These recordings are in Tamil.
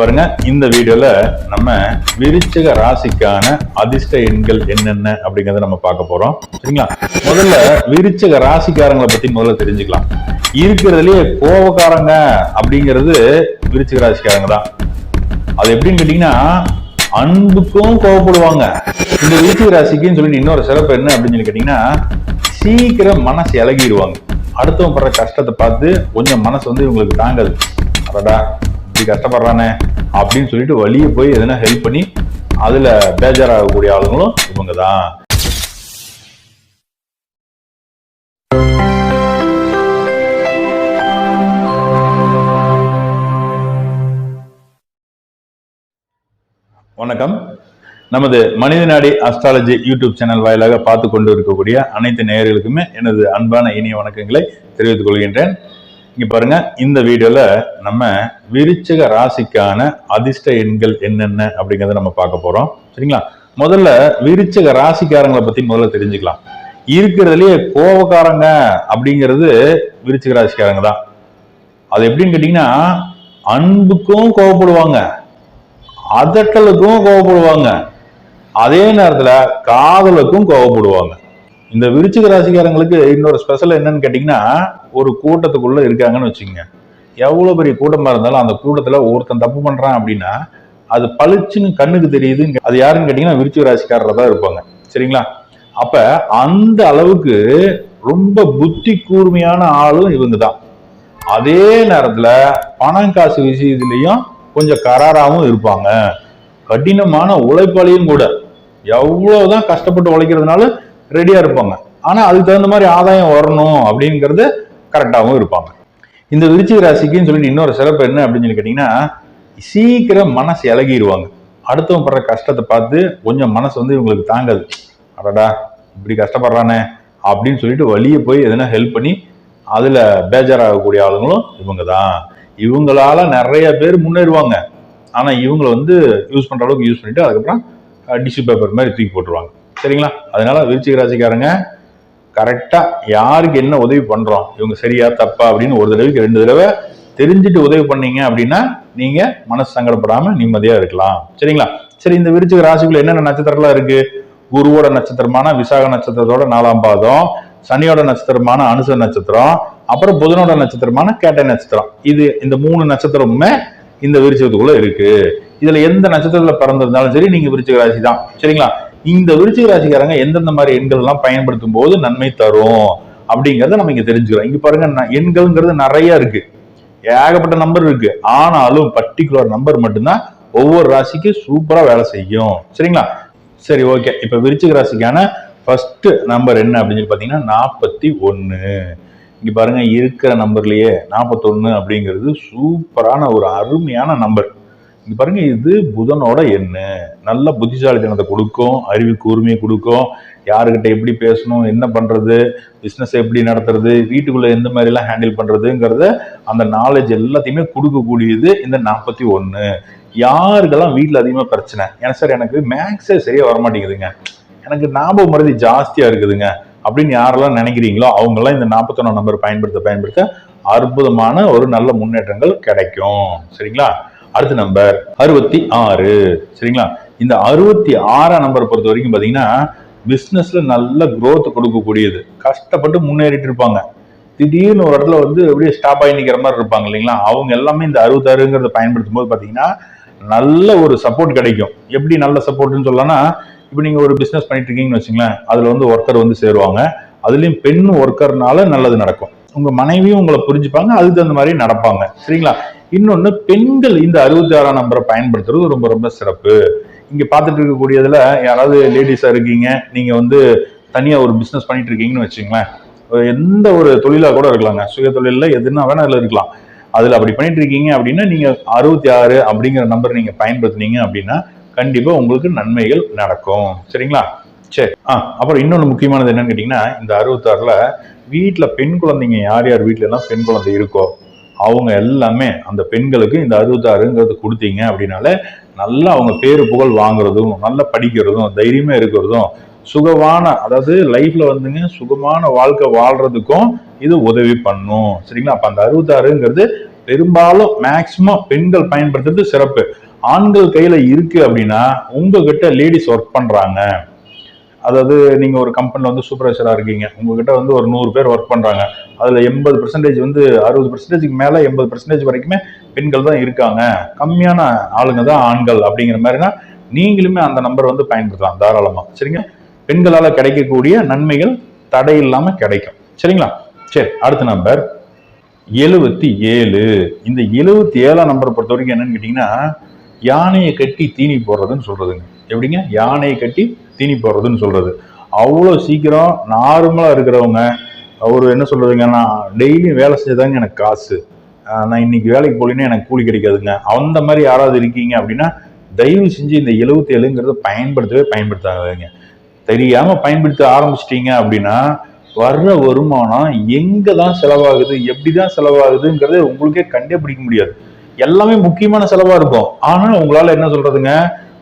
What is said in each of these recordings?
பாருங்க இந்த வீடியோல நம்ம விருச்சிக ராசிக்கான அதிர்ஷ்ட எண்கள் என்னென்ன அப்படிங்கறத நம்ம பார்க்க போறோம். சரிங்களா? முதல்ல விருச்சிக ராசிக்காரங்களை பத்தி முதல்ல தெரிஞ்சுக்கலாம். இருக்கிறதுலயே கோபக்காரங்க அப்படிங்கிறது விருச்சிக ராசிக்காரங்க தான். அது எப்படின்னு கேட்டீங்கன்னா அன்புக்கும் கோவப்படுவாங்க இந்த விருச்சிக ராசிக்குன்னு சொல்லிட்டு இன்னொரு சிறப்பு என்ன அப்படின்னு சொல்லி கேட்டீங்கன்னா சீக்கிரம் மனசு இலகிடுவாங்க. அடுத்தவங்க படுற கஷ்டத்தை பார்த்து கொஞ்சம் மனசு வந்து இவங்களுக்கு தாங்காது. அடடா. இப்படி கஷ்டப்படுறானே அப்படின்னு சொல்லிட்டு வழியே போய் எதனா ஹெல்ப் பண்ணி அதுல பேஜாராகக்கூடிய ஆளுங்களும் இவங்க தான் வணக்கம். நமது மனித நாடி அஸ்ட்ராலஜி யூடியூப் சேனல் வாயிலாக பார்த்து கொண்டு இருக்கக்கூடிய அனைத்து நேயர்களுக்குமே எனது அன்பான இனிய வணக்கங்களை தெரிவித்துக் கொள்கின்றேன். இங்க பாருங்க இந்த வீடியோல நம்ம விருச்சக ராசிக்கான அதிர்ஷ்ட எண்கள் என்னென்ன அப்படிங்கறத நம்ம பார்க்க போறோம். சரிங்களா? முதல்ல விருச்சக ராசிக்காரங்களை பத்தி முதல்ல தெரிஞ்சுக்கலாம். இருக்கிறதுலயே கோபக்காரங்க அப்படிங்கிறது விருச்சிக ராசிக்காரங்க தான். அது எப்படின்னு கேட்டீங்கன்னா அன்புக்கும் கோவப்படுவாங்க அதட்டலுக்கும் கோவப்படுவாங்க அதே நேரத்துல காதலுக்கும் கோவப்படுவாங்க இந்த விருச்சிக ராசிக்காரங்களுக்கு இன்னொரு ஸ்பெஷல் என்னன்னு கேட்டீங்கன்னா ஒரு கூட்டத்துக்குள்ள இருக்காங்கன்னு வச்சுக்கோங்க. எவ்வளவு பெரிய கூட்டமா இருந்தாலும் அந்த கூட்டத்துல ஒருத்தன் தப்பு பண்றான் அப்படின்னா அது பளிச்சுன்னு கண்ணுக்கு தெரியுது அது யாருன்னு கேட்டிங்கன்னா விருச்சிக ராசிக்காரர் தான் இருப்பாங்க. சரிங்களா? அப்ப அந்த அளவுக்கு ரொம்ப புத்தி கூர்மையான ஆளும் இவங்க தான் அதே நேரத்துல பணம் காசு விஷயத்துலயும் கொஞ்சம் கராராவும் இருப்பாங்க. கடினமான உழைப்பாளியும் கூட. எவ்வளவுதான் கஷ்டப்பட்டு உழைக்கிறதுனால ரெடியாக இருப்பாங்க. ஆனால் அதுக்கு தகுந்த மாதிரி ஆதாயம் வரணும் அப்படிங்கிறது கரெக்டாகவும் இருப்பாங்க. இந்த விருச்சிக ராசிக்குன்னு சொல்லிட்டு இன்னொரு சிறப்பு என்ன அப்படின்னு சொல்லி கேட்டிங்கன்னா சீக்கிரம் மனசு இலகிடுவாங்க அடுத்தவன் படுற கஷ்டத்தை பார்த்து கொஞ்சம் மனசு வந்து இவங்களுக்கு தாங்காது. அடடா இப்படி கஷ்டப்படுறானே அப்படின்னு சொல்லிட்டு வழியே போய் எதனா ஹெல்ப் பண்ணி அதில் பேஜாராகக்கூடிய ஆளுங்களும் இவங்க தான் இவங்களால நிறைய பேர் முன்னேறுவாங்க. ஆனால் இவங்களை வந்து யூஸ் பண்ணுற அளவுக்கு யூஸ் பண்ணிட்டு அதுக்கப்புறம் டிஷ்யூ பேப்பர் மாதிரி தூக்கி போட்டுருவாங்க. சரிங்களா? அதனால விருச்சிக ராசிக்காரங்க கரெக்டா யாருக்கு என்ன உதவி பண்றோம்? இவங்க சரியா தப்பா அப்படின்னு ஒரு தடவைக்கு ரெண்டு தடவை தெரிஞ்சுட்டு உதவி பண்ணீங்க அப்படின்னா நீங்க மனசு சங்கடப்படாம நிம்மதியா இருக்கலாம். சரிங்களா? சரி இந்த விருச்சிக ராசிக்குள்ள என்னென்ன நட்சத்திரம்லாம் இருக்கு? குருவோட நட்சத்திரமான விசாக நட்சத்திரத்தோட நாலாம் பாதம் சனியோட நட்சத்திரமான அனுச நட்சத்திரம் அப்புறம் புதனோட நட்சத்திரமான கேட்டை நட்சத்திரம். இது இந்த மூணு நட்சத்திரமுமே இந்த விருச்சிகத்துக்குள்ள இருக்கு. இதுல எந்த நட்சத்திரத்துல பிறந்திருந்தாலும் சரி நீங்க விருச்சிக ராசி தான் சரிங்களா? இந்த விருச்சிக ராசிக்காரங்க எந்தெந்த மாதிரி எண்கள் எல்லாம் பயன்படுத்தும் போது நன்மை தரும் அப்படிங்கறத நம்ம இங்க தெரிஞ்சுக்கிறோம். இங்க பாருங்க எண்கள்ங்கிறது நிறைய இருக்கு. ஏகப்பட்ட நம்பர் இருக்கு. ஆனாலும் பர்டிகுலர் நம்பர் மட்டும்தான் ஒவ்வொரு ராசிக்கு சூப்பரா வேலை செய்யும். சரிங்களா? சரி ஓகே இப்ப விருச்சிக ராசிக்கான ஃபர்ஸ்ட் நம்பர் என்ன அப்படின்னு சொல்லி பாத்தீங்கன்னா நாற்பத்தி ஒன்னு இங்க பாருங்க இருக்கிற நம்பர்லயே நாற்பத்தொன்னு அப்படிங்கிறது சூப்பரான ஒரு அருமையான நம்பர் இது பாருங்க இது புதனோட எண்ணு. நல்ல புத்திசாலித்தனத்தை கொடுக்கும் அறிவு கூர்மையை கொடுக்கும். யாருக்கிட்ட எப்படி பேசணும் என்ன பண்றது பிஸ்னஸ் எப்படி நடத்துறது வீட்டுக்குள்ள எந்த மாதிரி எல்லாம் ஹேண்டில் பண்றதுங்கிறத அந்த நாலேஜ் எல்லாத்தையுமே கொடுக்கக்கூடியது இந்த நாற்பத்தி ஒன்று யாருக்கெல்லாம் வீட்டில் அதிகமாக பிரச்சனை? ஏன்னா சார் எனக்கு மேக்ஸே சரியாக வரமாட்டேங்குதுங்க. எனக்கு ஞாபகம் மருதி ஜாஸ்தியாக இருக்குதுங்க. அப்படின்னு யாரெல்லாம் நினைக்கிறீங்களோ அவங்கெல்லாம் இந்த நாற்பத்தொன்னு நம்பர் பயன்படுத்த பயன்படுத்த அற்புதமான ஒரு நல்ல முன்னேற்றங்கள் கிடைக்கும். சரிங்களா? அடுத்த நம்பர் அறுபத்தி ஆறு. சரிங்களா? இந்த அறுபத்தி ஆறாம் நம்பர் பொறுத்த வரைக்கும் பார்த்தீங்கன்னா பிஸ்னஸ்ல நல்ல குரோத் கொடுக்கக்கூடியது. கஷ்டப்பட்டு முன்னேறிட்டு இருப்பாங்க. திடீர்னு ஒரு இடத்துல வந்து அப்படியே ஸ்டாப் ஆகி நிற்கிற மாதிரி இருப்பாங்க இல்லைங்களா? அவங்க எல்லாமே இந்த அறுபத்தாறுங்கிறத பயன்படுத்தும் போது பார்த்தீங்கன்னா நல்ல ஒரு சப்போர்ட் கிடைக்கும். எப்படி நல்ல சப்போர்ட்னு சொல்லலாம்னா இப்போ நீங்கள் ஒரு பிஸ்னஸ் பண்ணிட்டு இருக்கீங்கன்னு வச்சுங்களேன் அதில் வந்து ஒர்க்கர் வந்து சேருவாங்க. அதுலேயும் பெண் ஒர்க்கர்னால நல்லது நடக்கும். உங்கள் மனைவியும் உங்களை புரிஞ்சுப்பாங்க அதுக்கு தகுந்த மாதிரி நடப்பாங்க. சரிங்களா? இன்னொன்னு பெண்கள் இந்த அறுபத்தி ஆறாம் நம்பரை பயன்படுத்துறது ரொம்ப ரொம்ப சிறப்பு. இங்க பார்த்துட்டு இருக்கக்கூடியதுல யாராவது லேடிஸா இருக்கீங்க நீங்க வந்து தனியா ஒரு பிசினஸ் பண்ணிட்டு இருக்கீங்கன்னு வச்சுங்களேன். எந்த ஒரு தொழிலா கூட இருக்கலாங்க. சுய தொழில எதுனா வேணா அதில் இருக்கலாம். அதுல அப்படி பண்ணிட்டு இருக்கீங்க அப்படின்னா நீங்க அறுபத்தி ஆறு அப்படிங்கிற நம்பர் நீங்க பயன்படுத்துனீங்க அப்படின்னா கண்டிப்பா உங்களுக்கு நன்மைகள் நடக்கும். சரிங்களா? சரி. ஆ அப்புறம் இன்னொன்று முக்கியமானது என்னன்னு கேட்டிங்கன்னா இந்த அறுபத்தாறுல வீட்டில் பெண் குழந்தைங்க யார் யார் வீட்ல எல்லாம் பெண் குழந்தை இருக்கோ அவங்க எல்லாமே அந்த பெண்களுக்கு இந்த அறுபத்தாறுங்கிறது கொடுத்தீங்க அப்படின்னால நல்லா அவங்க பேரு புகழ் வாங்குறதும் நல்லா படிக்கிறதும் தைரியமா இருக்கிறதும் சுகமான அதாவது லைஃப்ல வந்துங்க சுகமான வாழ்க்கை வாழ்றதுக்கும் இது உதவி பண்ணும். சரிங்களா? அப்ப அந்த அறுபத்தாறுங்கிறது பெரும்பாலும் மேக்சிமம் பெண்கள் பயன்படுத்துறது சிறப்பு. ஆண்கள் கையில இருக்கு அப்படின்னா உங்ககிட்ட லேடிஸ் ஒர்க் பண்றாங்க. அதாவது நீங்கள் ஒரு கம்பெனியில் வந்து சூப்பர்வைசராக இருக்கீங்க. உங்ககிட்ட வந்து ஒரு நூறு பேர் ஒர்க் பண்ணுறாங்க அதில் எண்பது பர்சன்டேஜ் வந்து அறுபது பர்சன்டேஜுக்கு மேலே எண்பது பர்சன்டேஜ் வரைக்குமே பெண்கள் தான் இருக்காங்க. கம்மியான ஆளுங்க தான் ஆண்கள் அப்படிங்கிற மாதிரினா நீங்களுமே அந்த நம்பர் வந்து பயன்படுத்தலாம் தாராளமாக சரிங்க? பெண்களால் கிடைக்கக்கூடிய நன்மைகள் தடை இல்லாமல் கிடைக்கும். சரிங்களா? சரி அடுத்த நம்பர் எழுபத்தி ஏழு. இந்த எழுபத்தி ஏழாம் நம்பரை பொறுத்த வரைக்கும் என்னன்னு கேட்டிங்கன்னா யானையை கட்டி தீனி போடுறதுன்னு சொல்கிறதுங்க எப்படிங்க? யானையை கட்டி தீனி போடுறதுன்னு சொல்கிறது அவ்வளோ சீக்கிரம் நார்மலாக இருக்கிறவங்க அவர் என்ன சொல்கிறதுங்க நான் டெய்லியும் வேலை செஞ்சதாங்க எனக்கு காசு. நான் இன்னைக்கு வேலைக்கு போலின்னா எனக்கு கூலி கிடைக்காதுங்க. அந்த மாதிரி யாராவது இருக்கீங்க அப்படின்னா தயவு செஞ்சு இந்த எழுபத்தி ஏழுங்கிறத பயன்படுத்தவே பயன்படுத்தாதீங்க. தெரியாமல் பயன்படுத்த ஆரம்பிச்சிட்டிங்க அப்படின்னா வர்ற வருமானம் எங்கே தான் செலவாகுது எப்படி தான் செலவாகுதுங்கிறத உங்களுக்கே கண்டே பிடிக்க முடியாது. எல்லாமே முக்கியமான செலவாக இருக்கும். ஆனால் உங்களால் என்ன சொல்கிறதுங்க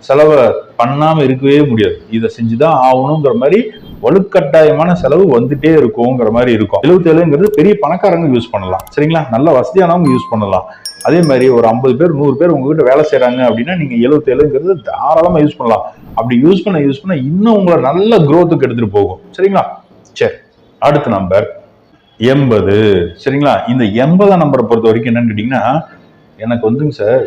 செலவை பண்ணாம இருக்கவே முடியாது. இதை செஞ்சுதான் ஆகணுங்கிற மாதிரி வலுக்கட்டாயமான செலவு வந்துட்டே இருக்குங்கிற மாதிரி இருக்கும். எழுபத்தி ஏழுங்கிறது பெரிய பணக்காரங்க யூஸ் பண்ணலாம். சரிங்களா? நல்ல வசதியானவங்க யூஸ் பண்ணலாம். அதே மாதிரி ஒரு ஐம்பது பேர் நூறு பேர் உங்ககிட்ட வேலை செய்கிறாங்க அப்படின்னா நீங்க எழுபத்தி ஏழுங்கிறது தாராளமா யூஸ் பண்ணலாம். அப்படி யூஸ் பண்ண யூஸ் பண்ண இன்னும் உங்களை நல்ல குரோத்துக்கு எடுத்துகிட்டு எடுத்துட்டு போகும். சரிங்களா? சரி. அடுத்த நம்பர் எண்பது. சரிங்களா? இந்த எண்பதாம் நம்பரை பொறுத்த வரைக்கும் என்னன்னு கேட்டீங்கன்னா எனக்கு வந்துங்க சார்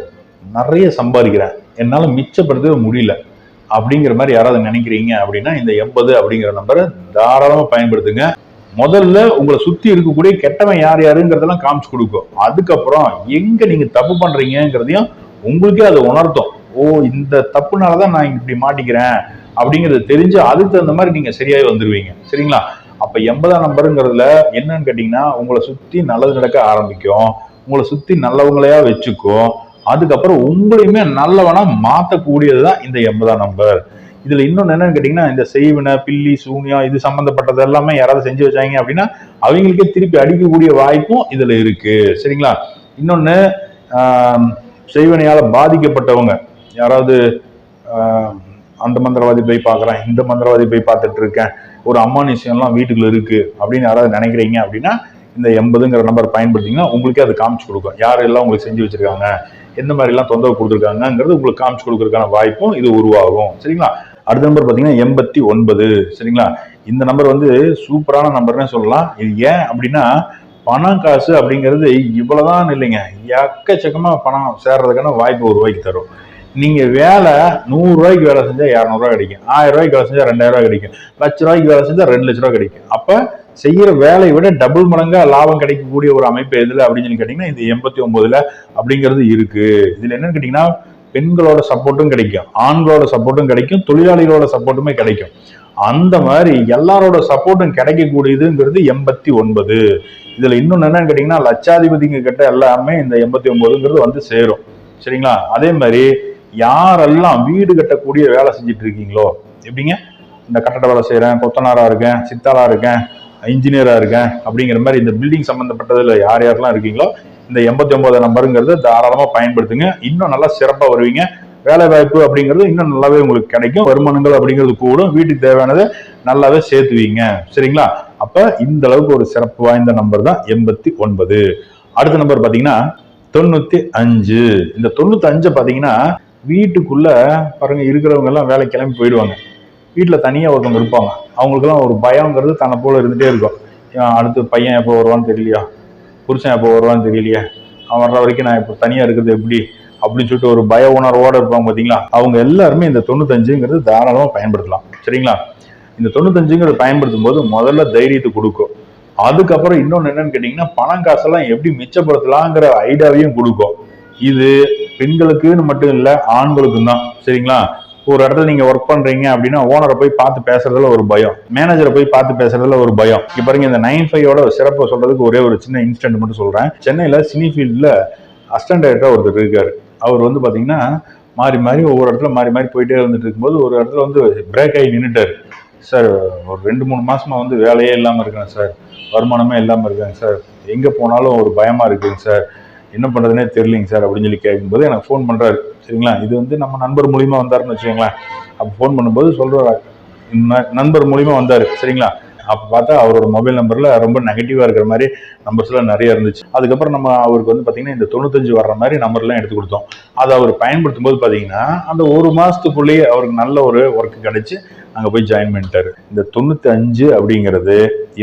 நிறைய சம்பாதிக்கிறேன். என்னால மிச்சப்படுத்தவே முடியல. அப்படிங்கிற மாதிரி யாராவது நினைக்கிறீங்க அப்படின்னா இந்த எண்பது அப்படிங்கிற நம்பரை தாராளமாக பயன்படுத்துங்க. முதல்ல உங்களை சுத்தி இருக்கக்கூடிய கெட்டவன் யார் யாருங்கிறதெல்லாம் காமிச்சு கொடுக்கும். அதுக்கப்புறம் எங்க நீங்க தப்பு பண்றீங்கங்கிறதையும் உங்களுக்கே அதை உணர்த்தும். ஓ இந்த தப்புனாலதான் நான் இப்படி மாட்டிக்கிறேன் அப்படிங்கறது தெரிஞ்சு அதுக்கு தகுந்த மாதிரி நீங்க சரியாய் வந்துருவீங்க. சரிங்களா? அப்ப எண்பதாம் நம்பருங்கிறதுல என்னன்னு கேட்டீங்கன்னா உங்களை சுத்தி நல்லது நடக்க ஆரம்பிக்கும். உங்களை சுத்தி நல்லவங்களையா வச்சுக்கும். அதுக்கப்புறம் உங்களையுமே நல்லவனா மாத்தக்கூடியதுதான் இந்த எண்பதாம் நம்பர் இதுல இன்னொன்னு என்னன்னு கேட்டீங்கன்னா இந்த செய்வினை பில்லி சூனியா இது சம்பந்தப்பட்டது எல்லாமே யாராவது செஞ்சு வச்சாங்க அப்படின்னா அவங்களுக்கே திருப்பி அடிக்கக்கூடிய வாய்ப்பும் இதுல இருக்கு. சரிங்களா? இன்னொன்னு ஆஹ், செய்வினையால பாதிக்கப்பட்டவங்க யாராவது அந்த மந்திரவாதி போய் பார்க்குறேன் இந்த மந்திரவாதி போய் பார்த்துட்டு இருக்கேன் ஒரு அம்மானிஷியம்லாம் வீட்டுக்குள்ள இருக்கு அப்படின்னு யாராவது நினைக்கிறீங்க அப்படின்னா இந்த எண்பதுங்கிற நம்பர் பயன்படுத்திங்கன்னா உங்களுக்கே அது காமிச்சு கொடுக்கும். யாரெல்லாம் உங்களுக்கு செஞ்சு வச்சிருக்காங்க? எந்த மாதிரிலாம் தொந்தரவு கொடுத்துருக்காங்கிறது உங்களுக்கு காமிச்சு கொடுக்கறதுக்கான வாய்ப்பும் இது உருவாகும். சரிங்களா? அடுத்த நம்பர் பார்த்தீங்கன்னா எண்பத்தி ஒன்பது. சரிங்களா? இந்த நம்பர் வந்து சூப்பரான நம்பர்னே சொல்லலாம். இது ஏன் அப்படின்னா பணம் காசு அப்படிங்கிறது இவ்வளோதான் இல்லைங்க. எக்கச்சக்கமாக பணம் சேர்றதுக்கான வாய்ப்பு ஒரு ரூபாய்க்கு தரும். நீங்கள் வேலை நூறு ரூபாய்க்கு வேலை செஞ்சா இரநூறுவா கிடைக்கும். ஆயிரம் ரூபாய்க்கு வேலை செஞ்சால் ரெண்டாயிரம் ரூபாய் கிடைக்கும். லட்ச ரூபாய்க்கு வேலை செஞ்சால் ரெண்டு லட்ச ரூபா கிடைக்கும். அப்போ செய்யற வேலையை விட டபுள் மடங்கா லாபம் கிடைக்கக்கூடிய ஒரு அமைப்பு எதுல அப்படின்னு சொல்லி கேட்டீங்கன்னா இந்த எண்பத்தி ஒன்பதுல அப்படிங்கிறது இருக்கு. இதுல என்னன்னு கேட்டீங்கன்னா பெண்களோட சப்போர்ட்டும் கிடைக்கும் ஆண்களோட சப்போர்ட்டும் கிடைக்கும் தொழிலாளிகளோட சப்போர்ட்டுமே கிடைக்கும். அந்த மாதிரி எல்லாரோட சப்போர்ட்டும் கிடைக்கக்கூடியதுங்கிறது எண்பத்தி ஒன்பது இதுல இன்னொன்னு என்னன்னு கேட்டீங்கன்னா லட்சாதிபதிங்க கிட்ட எல்லாமே இந்த எண்பத்தி ஒன்பதுங்கிறது வந்து சேரும். சரிங்களா? அதே மாதிரி யாரெல்லாம் வீடு கட்டக்கூடிய வேலை செஞ்சுட்டு இருக்கீங்களோ எப்படிங்க? இந்த கட்டட வேலை செய்கிறேன் கொத்தனாராக இருக்கேன் சித்தாளாக இருக்கேன் இன்ஜினியராக இருக்கேன் அப்படிங்கிற மாதிரி இந்த பில்டிங் சம்மந்தப்பட்டதில் யார் யாரெல்லாம் இருக்கீங்களோ இந்த எண்பத்தி ஒன்பது நம்பருங்கிறத தாராளமாக பயன்படுத்துங்க. இன்னும் நல்லா சிறப்பாக வருவீங்க. வேலை வாய்ப்பு அப்படிங்கிறது இன்னும் நல்லாவே உங்களுக்கு கிடைக்கும். வருமானங்கள் அப்படிங்கிறது கூடும். வீட்டுக்கு தேவையானதை நல்லாவே சேர்த்துவீங்க. சரிங்களா? அப்போ இந்த அளவுக்கு ஒரு சிறப்பு வாய்ந்த நம்பர் தான் எண்பத்தி ஒன்பது. அடுத்த நம்பர் பார்த்தீங்கன்னா தொண்ணூற்றி அஞ்சு. இந்த தொண்ணூத்தி அஞ்சை பார்த்தீங்கன்னா வீட்டுக்குள்ள பாருங்க இருக்கிறவங்க எல்லாம் வேலை கிளம்பி போயிடுவாங்க. வீட்டில் தனியாக ஒருத்தவங்க இருப்பாங்க. அவங்களுக்கெல்லாம் ஒரு பயங்கிறது தன்னை போல் இருந்துகிட்டே இருக்கும். அடுத்து பையன் எப்போ வருவான்னு தெரியலையா? புருஷன் எப்போ வருவான்னு தெரியலையே? அவன் வர்ற வரைக்கும் நான் இப்போ தனியாக இருக்கிறது எப்படி? அப்படின்னு சொல்லிட்டு ஒரு பய உணர்வோடு இருப்பாங்க பார்த்தீங்களா அவங்க எல்லாருமே இந்த தொண்ணூத்தஞ்சுங்கிறது தாராளமாக பயன்படுத்தலாம். சரிங்களா? இந்த தொண்ணூத்தஞ்சுங்கிறது பயன்படுத்தும் போது முதல்ல தைரியத்தை கொடுக்கும். அதுக்கப்புறம் இன்னொன்று என்னன்னு கேட்டிங்கன்னா பணம் காசெல்லாம் எப்படி மிச்சப்படுத்தலாங்கிற ஐடியாவையும் கொடுக்கும். இது பெண்களுக்குன்னு மட்டும் இல்லை ஆண்களுக்கும் தான். சரிங்களா? ஒரு இடத்துல நீங்க ஒர்க் பண்றீங்க அப்படின்னா ஓனரை போய் பார்த்து பேசுறதுல ஒரு பயம். மேனேஜரை போய் பார்த்து பேசுறதுல ஒரு பயம். இப்போ பாருங்க இந்த நைன் ஃபைவோட சிறப்பு சொல்றதுக்கு ஒரே ஒரு சின்ன இன்ஸ்டன்ட் மட்டும் சொல்றேன். சென்னையில சினி ஃபீல்ட்ல அசிஸ்டன்ட் ஒருத்தர் இருக்காரு. அவர் வந்து பாத்தீங்கன்னா மாறி மாறி ஒவ்வொரு இடத்துல மாறி மாறி போயிட்டே வந்துட்டு இருக்கும்போது ஒரு இடத்துல வந்து பிரேக் ஆகி நின்னுட்டாரு. சார் ஒரு ரெண்டு மூணு மாசமா வந்து வேலையே இல்லாமல் இருக்கேன் சார். வருமானமே இல்லாமல் இருக்கேங்க சார். எங்கே போனாலும் ஒரு பயமா இருக்குங்க சார். என்ன பண்ணுறதுனே தெரியலைங்க சார் அப்படின்னு சொல்லி கேட்கும்போது எனக்கு ஃபோன் பண்ணுறாரு சரிங்களா? இது வந்து நம்ம நண்பர் மூலியமாக வந்தாருன்னு வச்சுக்கோங்களேன். அப்போ ஃபோன் பண்ணும்போது சொல்றாரு. "ந- நண்பர் மூலியமாக வந்தார். சரிங்களா? அப்போ பார்த்தா அவரோட மொபைல் நம்பரில் ரொம்ப நெகட்டிவாக இருக்கிற மாதிரி நம்பர்ஸ்லாம் நிறைய இருந்துச்சு. அதுக்கப்புறம் நம்ம அவருக்கு வந்து பார்த்தீங்கன்னா இந்த தொண்ணூத்தஞ்சு வர்ற மாதிரி நம்பர்லாம் எடுத்து கொடுத்தோம். அதை அவர் பயன்படுத்தும் போது பார்த்தீங்கன்னா அந்த ஒரு மாதத்துக்குள்ளேயே அவருக்கு நல்ல ஒரு ஒர்க் கிடச்சி அங்கே போய் ஜாயின் பண்ணிட்டாரு. இந்த தொண்ணூத்தி அஞ்சு அப்படிங்கிறது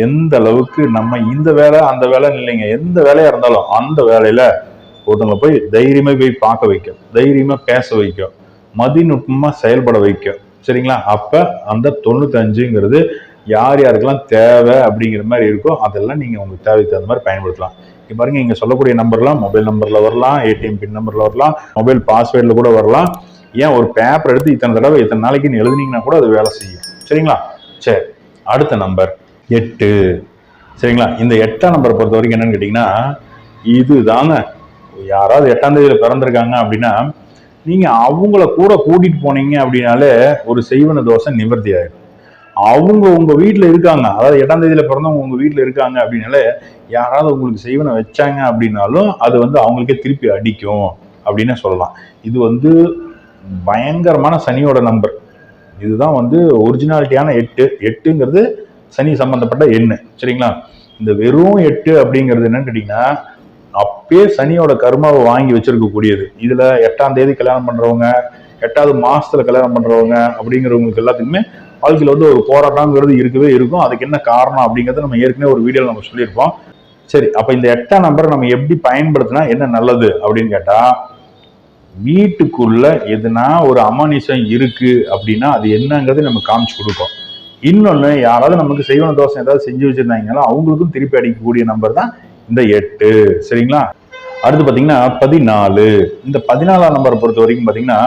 எந்த அளவுக்கு நம்ம இந்த வேலை அந்த வேலைன்னு இல்லைங்க. எந்த வேலையாக இருந்தாலும் அந்த வேலையில் ஒருத்தவங்களை போய் தைரியமாக போய் பார்க்க வைக்கும். தைரியமாக பேச வைக்கும். மதிநுட்பமாக செயல்பட வைக்கும். சரிங்களா? அப்போ அந்த தொண்ணூத்தஞ்சுங்கிறது யார் யாருக்கெல்லாம் தேவை அப்படிங்கிற மாதிரி இருக்கோ அதெல்லாம் நீங்கள் உங்களுக்கு தேவைக்கு தகுந்த மாதிரி பயன்படுத்தலாம். இப்போ பாருங்க இங்கே சொல்லக்கூடிய நம்பர்லாம் மொபைல் நம்பரில் வரலாம் ஏடிஎம் பின் நம்பரில் வரலாம் மொபைல் பாஸ்வேர்டில் கூட வரலாம். ஏன் ஒரு பேப்பர் எடுத்து இத்தனை தடவை இத்தனை நாளைக்கு எழுதுனீங்கன்னா கூட அது வேலை செய்யும். சரிங்களா? சரி அடுத்த நம்பர் எட்டு. சரிங்களா? இந்த எட்டாம் நம்பரை பொறுத்த வரைக்கும் என்னன்னு கேட்டிங்கன்னா இதுதாங்க யாராவது எட்டாம் தேதியில் பிறந்திருக்காங்க அப்படின்னா நீங்கள் அவங்கள கூட கூட்டிகிட்டு போனீங்க அப்படின்னாலே ஒரு செய்வன தோசை நிவர்த்தி ஆகிடும் அவங்க உங்க வீட்டுல இருக்காங்க. அதாவது எட்டாம் தேதியில பிறந்தவங்க உங்க வீட்டுல இருக்காங்க அப்படின்னால யாராவது உங்களுக்கு செய்வனை வச்சாங்க அப்படின்னாலும் அது வந்து அவங்களுக்கே திருப்பி அடிக்கும் அப்படின்னு சொல்லலாம். இது வந்து பயங்கரமான சனியோட நம்பர் இதுதான் வந்து ஒரிஜினாலிட்டியான எட்டு. எட்டுங்கிறது சனி சம்பந்தப்பட்ட எண்ணு. சரிங்களா? இந்த வெறும் எட்டு அப்படிங்கிறது என்னன்னு கேட்டீங்கன்னா அப்பயே சனியோட கர்மாவை வாங்கி வச்சிருக்கக்கூடியது. இதுல எட்டாம் தேதி கல்யாணம் பண்றவங்க எட்டாவது மாசத்துல கல்யாணம் பண்றவங்க அப்படிங்கிறவங்களுக்கு எல்லாத்துக்குமே வாழ்க்கையில் வந்து ஒரு போராட்டங்கிறது இருக்கவே இருக்கும். அதுக்கு என்ன காரணம் அப்படிங்கறத நம்ம ஏற்கனவே ஒரு வீடியோவில் நம்ம சொல்லியிருப்போம். சரி அப்போ இந்த எட்டாம் நம்பரை நம்ம எப்படி பயன்படுத்தினா என்ன நல்லது அப்படின்னு கேட்டா வீட்டுக்குள்ள எதுனா ஒரு அமானுஷம் இருக்கு அப்படின்னா அது என்னங்கிறது நம்ம காமிச்சு கொடுக்கும். இன்னொன்னு யாராவது நமக்கு செய்வன தோசை ஏதாவது செஞ்சு வச்சிருந்தாங்கன்னா அவங்களுக்கும் திருப்பி அடிக்கக்கூடிய நம்பர் தான் இந்த எட்டு. சரிங்களா? அடுத்து பாத்தீங்கன்னா பதினாலு. இந்த பதினாலாம் நம்பரை பொறுத்த வரைக்கும் பாத்தீங்கன்னா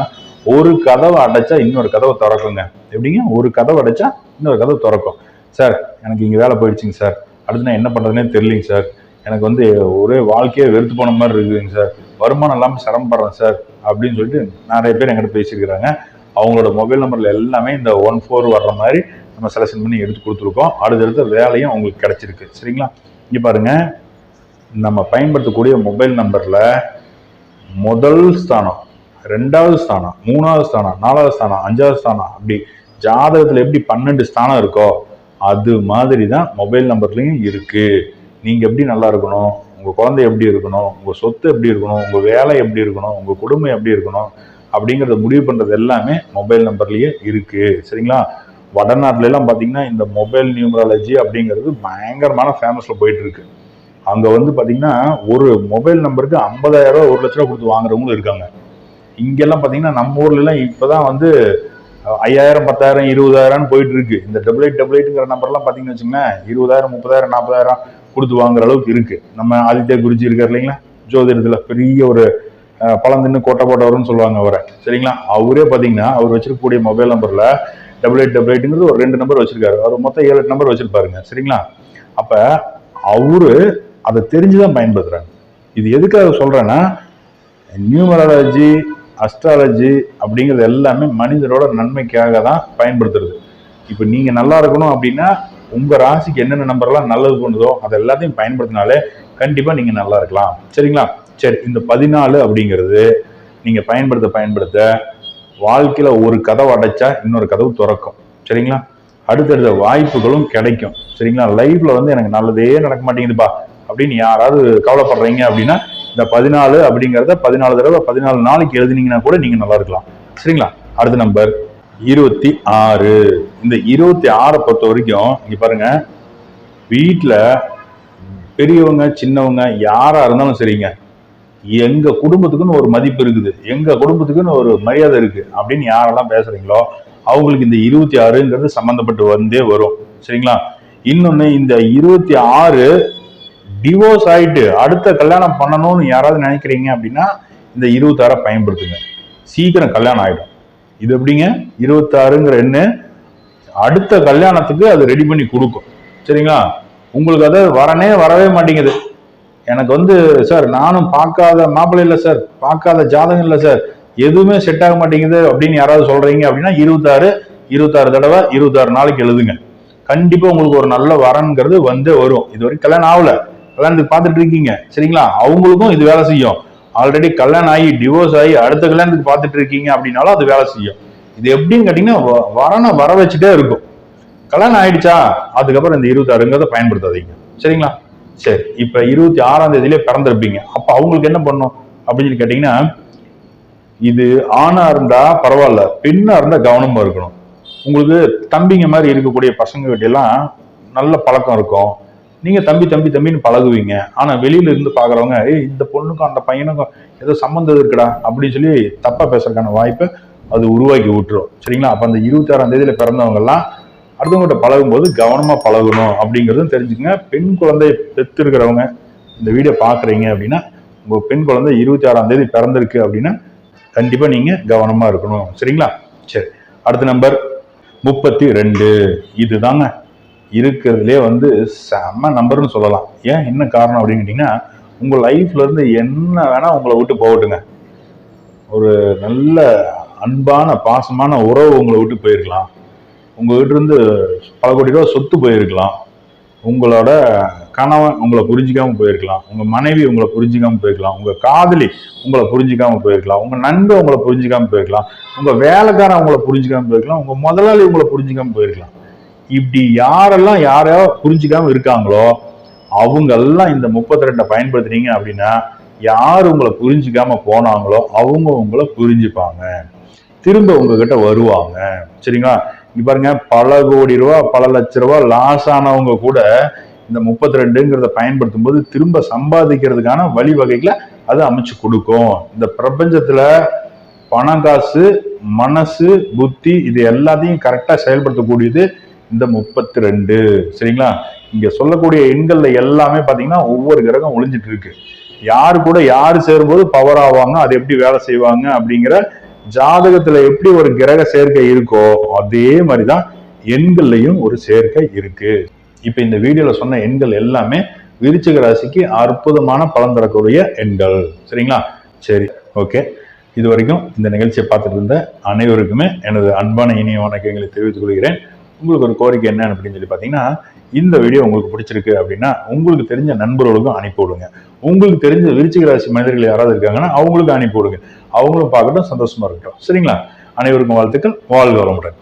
ஒரு கதவை அடைச்சா இன்னொரு கதவை திறக்குங்க. எப்படிங்க? ஒரு கதவை அடைச்சா இன்னொரு கதவை திறக்கும். சார் எனக்கு இங்கே வேலை போயிடுச்சுங்க சார் அடுத்து நான் என்ன பண்ணுறதுனே தெரியலிங்க சார் எனக்கு வந்து ஒரே வாழ்க்கையே வெறுத்து போன மாதிரி இருக்குதுங்க சார் வருமானம் இல்லாமல் சிரமப்படுறேன் சார் அப்படின்னு சொல்லிட்டு நிறைய பேர் என்கிட்ட பேசியிருக்கிறாங்க. அவங்களோட மொபைல் நம்பரில் எல்லாமே இந்த ஒன் ஃபோர் வர்ற மாதிரி நம்ம செலக்ஷன் பண்ணி எடுத்து கொடுத்துருக்கோம். அடுத்தடுத்த வேலையும் அவங்களுக்கு கிடச்சிருக்கு. சரிங்களா? இங்கே பாருங்கள் நம்ம பயன்படுத்தக்கூடிய மொபைல் நம்பரில் முதல் ஸ்தானம் ரெண்டாவது ஸ்தானம் மூணாவது ஸ்தானம் நாலாவது ஸ்தானம் அஞ்சாவது ஸ்தானம் அப்படி ஜாதகத்தில் எப்படி பன்னெண்டு ஸ்தானம் இருக்கோ அது மாதிரி தான் மொபைல் நம்பர்லையும் இருக்குது நீங்கள் எப்படி நல்லா இருக்கணும் உங்கள் குழந்தை எப்படி இருக்கணும் உங்கள் சொத்து எப்படி இருக்கணும் உங்கள் வேலை எப்படி இருக்கணும் உங்கள் குடும்பம் எப்படி இருக்கணும் அப்படிங்கிறத முடிவு பண்ணுறது எல்லாமே மொபைல் நம்பர்லேயே இருக்குது சரிங்களா? வடநாட்டுல எல்லாம் பாத்தீங்கன்னா இந்த மொபைல் நியூமராலஜி அப்படிங்கிறது பயங்கரமான ஃபேமஸில் போயிட்டு இருக்கு வந்து பார்த்தீங்கன்னா ஒரு மொபைல் நம்பருக்கு ஐம்பதாயிரம் ரூபா ஒரு லட்ச ரூபா கொடுத்து வாங்குறவங்களும் இருக்காங்க. இங்கெல்லாம் பார்த்தீங்கன்னா நம்ம ஊர்லலாம் இப்போ தான் வந்து ஐயாயிரம் பத்தாயிரம் இருபதாயிரம்னு போயிட்டு இருக்கு இந்த டபுள் எயிட் டபுள் எயிட்டுங்கிற நம்பர்லாம் பார்த்தீங்கன்னு வச்சுங்களேன் இருபதாயிரம் முப்பதாயிரம் நாற்பதாயிரம் கொடுத்து வாங்குற அளவுக்கு இருக்கு. நம்ம ஆதித்ய குருஜி இருக்கார் இல்லைங்களா? ஜோதிடத்தில் பெரிய ஒரு பழந்தின்னு கோட்டை போட்டவர்னு சொல்லுவாங்க அவரை. சரிங்களா? அவரே பார்த்தீங்கன்னா அவர் வச்சிருக்கக்கூடிய மொபைல் நம்பரில் டபுள் எயிட் டபுள் எயிட்டுங்கிறது ஒரு ரெண்டு நம்பர் வச்சிருக்காரு. அவர் மொத்தம் ஏழு எட்டு நம்பர் வச்சிருப்பாருங்க. சரிங்களா? அப்போ அவரு அதை தெரிஞ்சுதான் பயன்படுத்துறாங்க இது எதுக்காக சொல்றேன்னா நியூமராலஜி அஸ்ட்ராலஜி அப்படிங்கிறது எல்லாமே மனிதரோட நன்மைக்காக தான் பயன்படுத்துறது. இப்போ நீங்கள் நல்லா இருக்கணும் அப்படின்னா உங்கள் ராசிக்கு என்னென்ன நம்பர்லாம் நல்லது பண்ணுதோ அது எல்லாத்தையும் பயன்படுத்தினாலே கண்டிப்பாக நீங்கள் நல்லா இருக்கலாம். சரிங்களா? சரி இந்த பதினாலு அப்படிங்கிறது நீங்கள் பயன்படுத்த பயன்படுத்த வாழ்க்கையில் ஒரு கதவு அடைச்சா இன்னொரு கதவு திறக்கும். சரிங்களா? அடுத்தடுத்த வாய்ப்புகளும் கிடைக்கும். சரிங்களா? லைஃப்பில் வந்து எனக்கு நல்லதே நடக்க மாட்டேங்குதுப்பா அப்படின்னு யாராவது கவலைப்படுறீங்க அப்படின்னா இந்த பதினாலு அப்படிங்கிறத பதினாலு தடவை பதினாலு நாளைக்கு எழுதினீங்கன்னா கூட நீங்க நல்லா இருக்கலாம். சரிங்களா? அடுத்த நம்பர் இருபத்தி ஆறு. இந்த இருபத்தி ஆறை பொறுத்த வரைக்கும் இங்க பாருங்க வீட்டில் பெரியவங்க சின்னவங்க யாரா இருந்தாலும் சரிங்க. எங்க குடும்பத்துக்குன்னு ஒரு மதிப்பு இருக்குது. எங்க குடும்பத்துக்குன்னு ஒரு மரியாதை இருக்கு அப்படின்னு யாரெல்லாம் பேசுறீங்களோ அவங்களுக்கு இந்த இருபத்தி ஆறுங்கிறது சம்மந்தப்பட்டு வந்தே வரும். சரிங்களா? இன்னொன்று இந்த இருபத்தி ஆறு டிவோர்ஸ் ஆயிட்டு அடுத்த கல்யாணம் பண்ணணும்னு யாராவது நினைக்கிறீங்க அப்படின்னா இந்த இருபத்தாறை பயன்படுத்துங்க. சீக்கிரம் கல்யாணம் ஆயிடும். இது எப்படிங்க? இருபத்தாறுங்கிற எண்ணு அடுத்த கல்யாணத்துக்கு அது ரெடி பண்ணி கொடுக்கும். சரிங்களா? உங்களுக்கு அதை வரனே வரவே மாட்டேங்குது. எனக்கு வந்து சார் நானும் பார்க்காத மாப்பிள்ளை இல்லை சார் பார்க்காத ஜாதகம் இல்லை சார் எதுவுமே செட் ஆக மாட்டேங்குது அப்படின்னு யாராவது சொல்றீங்க அப்படின்னா இருபத்தாறு இருபத்தாறு தடவை இருபத்தாறு நாளைக்கு எழுதுங்க. கண்டிப்பா உங்களுக்கு ஒரு நல்ல வரன்ங்கிறது வந்து வரும். இது வரைக்கும் கல்யாணம் ஆகல. கல்யாணத்துக்கு பார்த்துட்டு இருக்கீங்க. சரிங்களா? அவங்களுக்கும் இது வேலை செய்யும். ஆல்ரெடி கல்யாணம் ஆகி டிவோர்ஸ் ஆகி அடுத்த கல்யாணத்துக்கு பார்த்துட்டு இருக்கீங்க அப்படின்னாலும் அது வேலை செய்யும். இது எப்படின்னு கேட்டீங்கன்னா வ- வரனை வர வச்சுட்டே இருக்கும். கல்யாணம் ஆயிடுச்சா? அதுக்கப்புறம் இந்த இருபத்தாறுங்கிறத பயன்படுத்தாதீங்க. சரிங்களா? சரி இப்ப இருபத்தி ஆறாம் தேதியிலே பிறந்திருப்பீங்க. அப்ப அவங்களுக்கு என்ன பண்ணும்? அப்படின்னு சொல்லி கேட்டீங்கன்னா இது ஆணா இருந்தா பரவாயில்ல பெண்ணா இருந்தா கவனமா இருக்கணும். உங்களுக்கு தம்பிங்க மாதிரி இருக்கக்கூடிய பசங்க கிட்ட எல்லாம் நல்ல பழக்கம் இருக்கும். நீங்க தம்பி தம்பி தம்பின்னு பழகுவீங்க. ஆனா வெளியில இருந்து பாக்குறவங்க ஏய் இந்த பொண்ணுக்கும் அந்த பையனுக்கும் ஏதோ சம்மந்தம் இருக்குடா அப்படின்னு சொல்லி தப்பா பேசுறதுக்கான வாய்ப்பை அது உருவாக்கி விட்டுரும். சரிங்களா? அப்ப அந்த இருபத்தி ஆறாம் தேதியில பிறந்தவங்க எல்லாம் அடுத்தவங்ககிட்ட பழகும்போது கவனமா பழகணும் அப்படிங்கறதும் தெரிஞ்சுக்கங்க. பெண் குழந்தை பெத்து இருக்கிறவங்க இந்த வீடியோ பாக்குறீங்க அப்படின்னா உங்க பெண் குழந்தை இருபத்தி ஆறாம் தேதி பிறந்திருக்கு அப்படின்னா கண்டிப்பா நீங்க கவனமா இருக்கணும். சரிங்களா? சரி. அடுத்த நம்பர் முப்பத்தி ரெண்டு. இதுதாங்க இருக்கிறதுலே வந்து செம்ம நம்பர்னு சொல்லலாம். ஏன்? என்ன காரணம் அப்படின்னு கேட்டிங்கன்னா உங்கள் லைஃப்லேருந்து என்ன வேணால் உங்களை விட்டு போகட்டுங்க. ஒரு நல்ல அன்பான பாசமான உறவு உங்களை விட்டு போயிருக்கலாம். உங்கள்கிட்டருந்து பல கோடி ரூபா சொத்து போயிருக்கலாம். உங்களோட கணவன் உங்களை புரிஞ்சிக்காமல் போயிருக்கலாம். உங்கள் மனைவி உங்களை புரிஞ்சிக்காமல் போயிருக்கலாம். உங்கள் காதலி உங்களை புரிஞ்சிக்காமல் போயிருக்கலாம். உங்கள் நண்பர் உங்களை புரிஞ்சிக்காமல் போயிருக்கலாம். உங்கள் வேலைக்காரன் உங்களை புரிஞ்சிக்காமல் போயிருக்கலாம். உங்கள் முதலாளி உங்களை புரிஞ்சிக்காமல் போயிருக்கலாம். இப்படி யாரெல்லாம் யாரோ புரிஞ்சுக்காம இருக்காங்களோ அவங்க எல்லாம் இந்த முப்பத்தி ரெண்டை பயன்படுத்துறீங்க அப்படின்னா யார் உங்களை புரிஞ்சுக்காம போனாங்களோ அவங்க உங்களை புரிஞ்சுப்பாங்க. திரும்ப உங்ககிட்ட வருவாங்க. சரிங்களா? பாருங்க பல கோடி ரூபா பல லட்ச ரூபா லாஸ் ஆனவங்க கூட இந்த முப்பத்தி ரெண்டுங்கிறத பயன்படுத்தும் போது திரும்ப சம்பாதிக்கிறதுக்கான வழிவகைகளை அது அமைச்சு கொடுக்கும். இந்த பிரபஞ்சத்துல பணம் காசு மனசு புத்தி இது எல்லாத்தையும் கரெக்டா செயல்படுத்தக்கூடியது இந்த முப்பத்தி ரெண்டு சரிங்களா? இங்க சொல்லக்கூடிய எண்கள்ல எல்லாமே பாத்தீங்கன்னா ஒவ்வொரு கிரகம் ஒளிஞ்சிட்டு இருக்கு. யாரு கூட யாரு சேரும்போது பவர் ஆவாங்க அது எப்படி வேலை செய்வாங்க அப்படிங்கிற ஜாதகத்துல எப்படி ஒரு கிரக சேர்க்கை இருக்கோ அதே மாதிரிதான் எண்கள்லையும் ஒரு சேர்க்கை இருக்கு. இப்ப இந்த வீடியோல சொன்ன எண்கள் எல்லாமே விருச்சிக ராசிக்கு அற்புதமான பலன் தரக்கூடிய எண்கள் சரிங்களா? சரி ஓகே. இது வரைக்கும் இந்த நிகழ்ச்சியை பார்த்துட்டு இருந்த அனைவருக்குமே எனது அன்பான இனிய வணக்கங்களை தெரிவித்துக் கொள்கிறேன். உங்களுக்கு ஒரு கோரிக்கை என்ன அப்படின்னு சொல்லி பார்த்தீங்கன்னா இந்த வீடியோ உங்களுக்கு பிடிச்சிருக்கு அப்படின்னா உங்களுக்கு தெரிஞ்ச நண்பர்களுக்கும் அனுப்பி விடுங்க. உங்களுக்கு தெரிஞ்ச விருச்சிக ராசி மனிதர்கள் யாராவது இருக்காங்கன்னா அவங்களுக்கு அனுப்பி விடுங்க. அவங்களும் பார்க்கட்டும் சந்தோஷமா இருக்கட்டும். சரிங்களா? அனைவருக்கும் வாழ்த்துக்கள். வாழ்க வரமுடன்